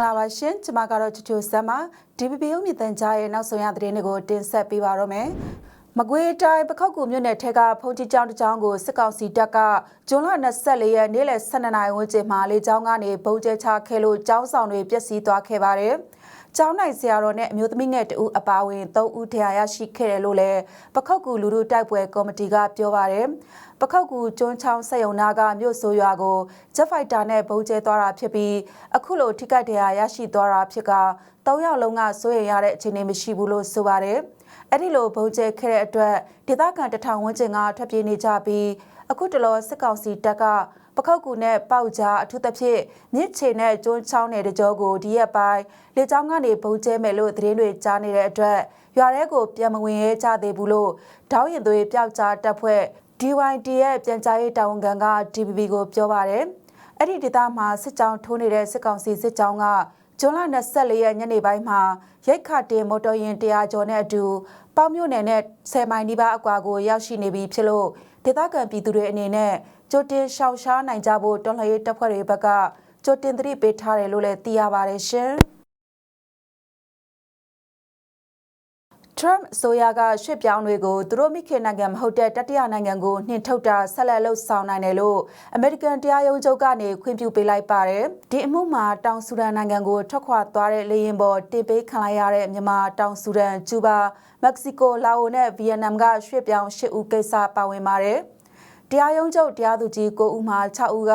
္ဂလာပါရှင်ကျွန်မကတော့ချူချူဆမ်ပါ DPP ရုံမြင့်တန်ကြားရဲ့နောက်ဆုံးရသတင်းတွေကိုတင်ဆက်ပေးပါတော့မယ်မကွေးတိုင်းပခောက်ကူမြို့နယ်ထဲကဖုန်ကြီးကျောင်းတစ်ကျောင်းကိုစစ်ကောင်စီတပ်ကဂျွန်လ24ရက်နေ့လယ်12နာရီဝန်းကျင်မှာလေကျောင်းကနေပုံကျဲချခဲ့လို့ကျောင်းဆောင်တွေပျက်စီးသွားခဲ့ပါတယ်။ ကျောင်းနိုင်ဆရာတော်နဲ့အမျိုးသမီးငယ်တဦးအပါအဝင်3ဦးထရာရရှိခဲ့တယ်လို့လည်းပခောက်ကူလူလူတိုက်ပွဲကော်မတီကပြောပါတယ်။ပခောက်ကူကျွန်းချောင်းဆက်ယုံနာကမြို့ဆိုးရွာကိုဂျက်ဖိုက်တာနဲ့ပုံကျဲသွားတာဖြစ်ပြီးအခုလိုထိခိုက်တရားရရှိသွားတာဖြစ်က3ယောက်လုံးကစိုးရိမ်ရတဲ့အခြေအနေမရှိဘူးလို့ဆိုပါတယ်။အဲ့ဒီလိုပုံကျဲခဲ့တဲ့အတွက်ဒေသခံတထောင်ဝန်းကျင်ကထွက်ပြေးနေကြပြီးအခုတလောစစ်ကောင်စီတပ်က ပခောက်ကူနဲ့ပေါက်ကြားအထူးသဖြင့်မြစ်ချေနဲ့ကျွန်းချောင်းနယ်တကြောကိုဒီရက်ပိုင်းလေကြောင်းကနေပုံကျဲမယ်လို့သတင်းတွေကြားနေတဲ့အတွက်ရွာထဲကိုပြန်မဝင်ရဲကြသေးဘူးလို့ဒေါင်းရင်သွေးပျောက်ကြားတပ်ဖွဲ့ DYD ရဲ့ပြန်ကြားရေးတာဝန်ခံက DPP ကိုပြောပါတယ်။အဲ့ဒီဒေသမှာစစ်ကြောင်းထိုးနေတဲ့စစ်ကောင်စီစစ်ကြောင်းကဇွန်လ24ရက်ညနေပိုင်းမှာရိတ်ခတ်တင်မော်တော်ယာဉ်တရားကျော်နဲ့အတူပေါမြို့နယ်နဲ့10မိုင်နီးပါးအကွာကိုရောက်ရှိနေပြီဖြစ်လို့ ဒေသခံပြည်သူတွေအနေနဲ့ကြိုတင်ရှောင်ရှားနိုင်ကြဖို့တော်လှန်ရေးတပ်ဖွဲ့တွေဘက်ကကြိုတင်သတိပေးထားတယ်လို့လည်းသိရပါတယ်ရှင်။ Trump အစိုးရကရွှေ့ပြောင်းတွေကိုသူတို့မိခင်နိုင်ငံမဟုတ်တဲ့တတိယနိုင်ငံကိုနှင်ထုတ်တာဆက်လက်လှုပ်ဆောင်နိုင်တယ်လို့ American တရားရုံးချုပ်ကနေခွင့်ပြုပေးလိုက်ပါတယ်။ဒီအမှုမှာတောင်ဆူဒန်နိုင်ငံကိုထွက်ခွာသွားတဲ့လေယာဉ်ပေါ်တင်ပေးခံလိုက်ရတဲ့မြန်မာတောင်ဆူဒန်ကျူဘာမက္ကဆီကိုလာအိုနဲ့ဗီယက်နမ်ကရွှေ့ပြောင်း၈ဦးကိစ္စပါဝင်ပါတယ်။တရားရုံးချုပ်တရားသူကြီး9ဦးမှ6ဦးက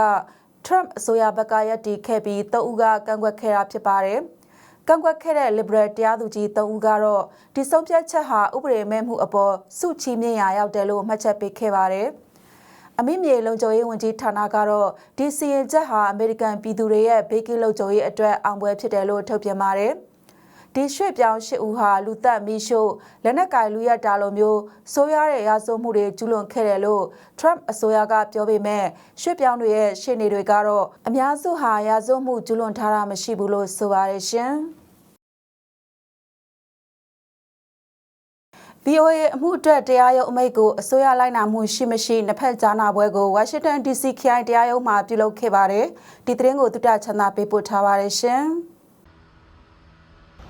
Trump အစိုးရဘက်ကရည်တည်ခဲ့ပြီး3ဦးကကန့်ကွက်ခဲ့တာဖြစ်ပါတယ်။ ကန့်ကွက်ခဲ့တဲ့ Liberal တရားသူကြီး၃ဦးကတော့ဒီဆုံးဖြတ်ချက်ဟာဥပဒေမဲ့မှုအပေါ်စုချီမြင့်ရာရောက်တယ်လို့မှတ်ချက်ပေးခဲ့ပါတယ်။အမိမြေလုံခြုံရေးဝန်ကြီးဌာနကတော့ဒီစီရင်ချက်ဟာအမေရိကန်ပြည်သူတွေရဲ့ဘေးကင်းလုံခြုံရေးအတွက်အောင်ပွဲဖြစ်တယ်လို့ထုတ်ပြန်ပါတယ်။ ဒီရွှေ့ပြောင်းရှစ်ဦးဟာလူသက်မီရှို့လက်နက်ကင်လူရတာလိုမျိုးဆိုးရတဲ့ရာဇဝမှုတွေကျူးလွန်ခဲ့တယ်လို့ Trump အစိုးရကပြောပေမဲ့ရွှေ့ပြောင်းတွေရဲ့ရှေ့နေတွေကတော့အများစုဟာရာဇဝမှုကျူးလွန်ထားတာမရှိဘူးလို့ဆိုပါတယ်ရှင်။ VOA အမှုအတွက်တရားရုံးအမိန့်ကိုအစိုးရလိုက်နာမှုရှိမရှိနှစ်ဖက်ကြားနာပွဲကို Washington DC ခရိုင်တရားရုံးမှာပြုလုပ်ခဲ့ပါတယ်။ဒီသတင်းကိုတုတချန်သာပေးပို့ထားပါတယ်ရှင်။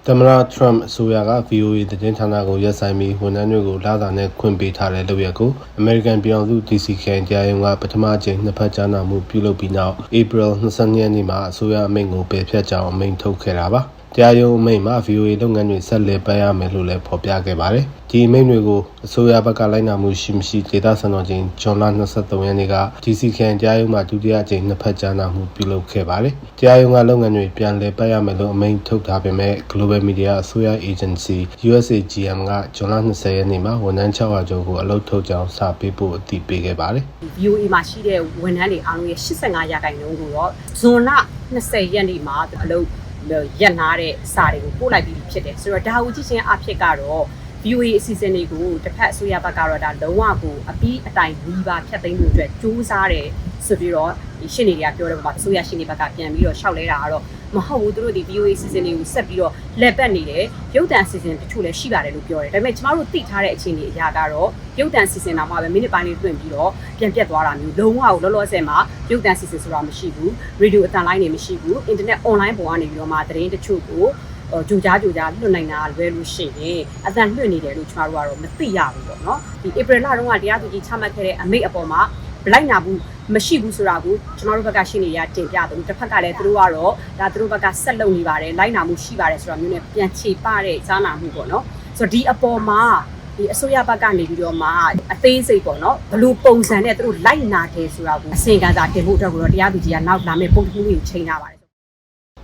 သမ္မတထရမ့်အစိုးရက VOA သတင်းဌာနကိုရပ်ဆိုင်းပြီးဝန်ထမ်းတွေကိုလာသာနဲ့ခွင့်ပေးထားတဲ့လုပ်ရက်ကို American ပြည်အောင်စု DC ခရိုင်တရားရုံးကပထမအကြိမ်နှစ်ဖက်ကြားနာမှုပြုလုပ်ပြီးနောက် April 22ရက်နေ့မှာအစိုးရအမိန့်ကိုပယ်ဖျက်ကြောင်းအမိန့်ထုတ်ခဲ့တာပါ။ တရားရုံးအမိန့်မှာ VOA လုပ်ငန်းတွေဆက်လက်ပတ်ရမယ်လို့လည်းဖော်ပြခဲ့ပါတယ်။ဒီအမိန့်တွေကိုအစိုးရဘက်ကလိုက်နာမှုရှိမရှိဒေသစံတော်ချိန်ဇွန်လ23ရက်နေ့က GCK တရားရုံးမှာဒုတိယအကြိမ်နှစ်ဖက်ကြားနာမှုပြုလုပ်ခဲ့ပါတယ်။တရားရုံးကလုပ်ငန်းတွေပြန်လည်ပတ်ရမယ်လို့အမိန့်ထုတ်ထားပေမဲ့ Global Media အစိုးရ Agency USAGM ကဇွန်လ20ရက်နေ့မှာဝန်ထမ်း600ကျော်ကိုအလုပ်ထုတ်ကြောင်းစာပေးပို့အတည်ပြုခဲ့ပါတယ်။ VOA မှာရှိတဲ့ဝန်ထမ်းတွေအားလုံးရဲ့85ရာခိုင်နှုန်းကိုတော့ဇွန်လ20ရက်နေ့မှာအလုပ် ရက်နာတဲ့စာတွေကိုပို့လိုက်ပြီးဖြစ်တယ်ဆိုတော့ဒါကိုကြည့်ချင်းအဖြစ်ကတော့ VOA အစီအစဉ်တွေကိုတစ်ဖက်အစိုးရဘက်ကတော့ဒါလုံးဝကိုအပြီးအတိုင်နီးပါဖြတ်သိမ်းမှုအတွက်စူးစမ်းတယ်ဆိုပြီးတော့ဒီရှင်းနေတွေကပြောတဲ့ပုံမှာအစိုးရရှင်းနေဘက်ကပြန်ပြီးတော့ရှောက်လဲတာကတော့ မဟုတ်ဘူးသူတို့ဒီ VOA အစီအစဉ်တွေကိုဆက်ပြီးတော့လက်ပတ်နေတယ်ရုပ်တံအစီအစဉ်တချို့လည်းရှိပါတယ်လို့ပြောတယ်ဒါပေမဲ့ကျမတို့သိထားတဲ့အခြေအနေအရာကတော့ရုပ်တံအစီအစဉ်တော့မှပဲမိနစ်ပိုင်းလေးတွင်ပြီးတော့ပြန်ပြတ်သွားတာမျိုးလုံးဝကိုလောလောဆယ်မှာရုပ်တံအစီအစဉ်ဆိုတာမရှိဘူးရေဒီယိုအတန်လိုင်းတွေမရှိဘူးအင်တာနက်အွန်လိုင်းပေါ်ကနေပြီးတော့မှသတင်းတချို့ကိုဂျူကြားဂျူကြားလွတ်နိုင်တာလွဲလို့ရှိရင်အတန်လွတ်နေတယ်လို့ကျွန်တော်တို့ကတော့မသိရဘူးပေါ့နော်ဒီဧပြီလတုန်းကတရားသူကြီးချမှတ်ခဲ့တဲ့အမိတ်အပေါ်မှာ ဘလိုက်နာဘူးမရှိဘူးဆိုတာကိုကျွန်တော်တို့ဘက်ကရှင်းနေရတင်ပြတယ်တစ်ဖက်ကလည်းသူတို့ကတော့ဒါသူတို့ဘက်ကဆက်လုပ်နေပါတယ်လိုက်နာမှုရှိပါတယ်ဆိုတာမျိုးနဲ့ပြန်ခြေပတဲ့ကြားနာမှုပေါ့နော်ဆိုတော့ဒီအပေါ်မှာဒီအစိုးရဘက်ကနေပြီးတော့မှအသေးစိတ်ပေါ့နော်ဘလို့ပုံစံနဲ့သူတို့လိုက်နာတယ်ဆိုတာကိုအစင်ကစားတင်ဖို့အတွက်ကိုတော့တရားသူကြီးကနောက်လာမယ့်ပုံတူးကိုချိန်ထားပါတယ်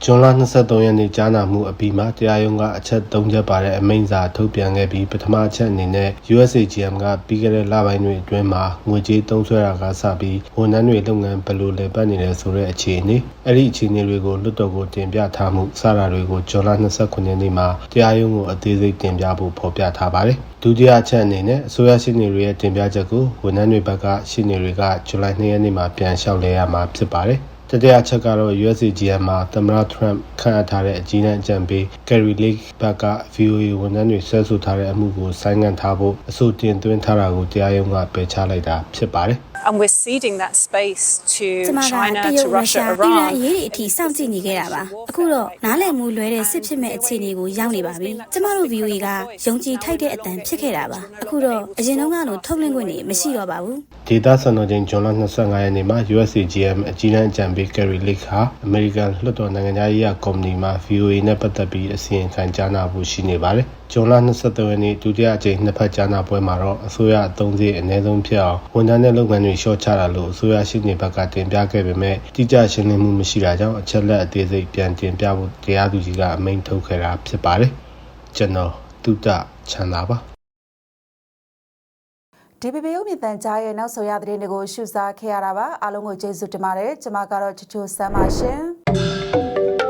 ဇွန်လ23ရက်နေ့ကြားနာမှုအပြီးမှာတရားရုံးကအချက်၃ချက်ပါတဲ့အမိန့်စာထုတ်ပြန်ခဲ့ပြီးပထမအချက်အနေနဲ့ USAGM ကပြီးခဲ့တဲ့လပိုင်းတွေအတွင်းမှာငွေကြေးသုံးစွဲတာကစပြီးဝန်ထမ်းတွေလုပ်ငန်းဘယ်လိုလည်ပတ်နေလဲဆိုတဲ့အခြေအနေအဲ့ဒီအခြေအနေတွေကိုလွတ်တော်ကိုတင်ပြထားမှုစတာတွေကိုဇွန်လ29ရက်နေ့မှာတရားရုံးကိုအသေးစိတ်တင်ပြဖို့ဖော်ပြထားပါတယ်ဒုတိယအချက်အနေနဲ့အစိုးရရှင်းနေတွေရဲ့တင်ပြချက်ကိုဝန်ထမ်းတွေဘက်ကရှင်းနေတွေကဇူလိုင်2ရက်နေ့မှာပြန်လျှောက်လဲရမှာဖြစ်ပါတယ် တတိယချက်ကတော့ USCGM မှာသမ္မတ Trump ခန့်အပ်ထားတဲ့အကြီးအကဲအကြံပေး Kerry Lake ဘက်က VOA ဝန်ထမ်းတွေဆွဲဆိုထားတဲ့အမှုကိုဆိုင်းငံ့ထားဖို့အဆိုတင်သွင်းထားတာကိုတရားရုံးကပယ်ချလိုက်တာဖြစ်ပါတယ်။ and we're ceding that space ကျ to မက China, တရု to တ်ရု Russia, ရှားအီရန် Iran. အရေးတွေအထိစောင့်ကြည့်နေခဲ့တာပါအခုတော့နားလည်မှုလွဲတဲ့စစ်ဖြစ်မဲ့အခြေအနေကိုရောက်နေပါပြီကျမတို့ view ကယုံကြည်ထိုက်တဲ့အတန်ဖြစ်ခဲ့တာပါအခုတော့အရင်တုန်းကလိုထုတ်လွှင့်ခွင့်တွေမရှိတော့ပါဘူးဒေတာစံတော်ချိန်ဇွန်လ25ရက်နေ့မှာ USAGM အကြီးတန်းအကြံပေး Kerry Lake ဟာ American လွှတ်တော်နိုင်ငံသားရေးရာကော်မတီမှာ VOA နဲ့ပတ်သက်ပြီးအစီရင်ခံကြားနာဖို့ရှိနေပါတယ်။ဇွန်လ23ရက်နေ့ဒုတိယအကြိမ်နှစ်ဖက်ကြားနာပွဲမှာတော့အစိုးရအသုံးစရိတ်အနည်းဆုံးဖြစ်အောင်ဝန်ထမ်းတဲ့လုပ်ငန်းတွေလျှော့ချတာလို့အစိုးရရှိနေဘက်ကတင်ပြခဲ့ပေမဲ့တိကျရှင်းလင်းမှုမရှိတာကြောင့်အချက်လက်အသေးစိတ်ပြန်တင်ပြဖို့တရားသူကြီးကအမိန့်ထုတ်ခဲ့တာဖြစ်ပါတယ်။ကျွန်တော်တုဒ္ဒချမ်းသာပါ DBB ရုပ်မြင်သံကြားရဲ့နောက်ဆုံးရသတင်းတွေကိုရှုစားခဲ့ရတာပါအားလုံးကိုကျေးဇူးတင်ပါတယ်ကျွန်မကတော့ချူချူဆမ်းပါရှင်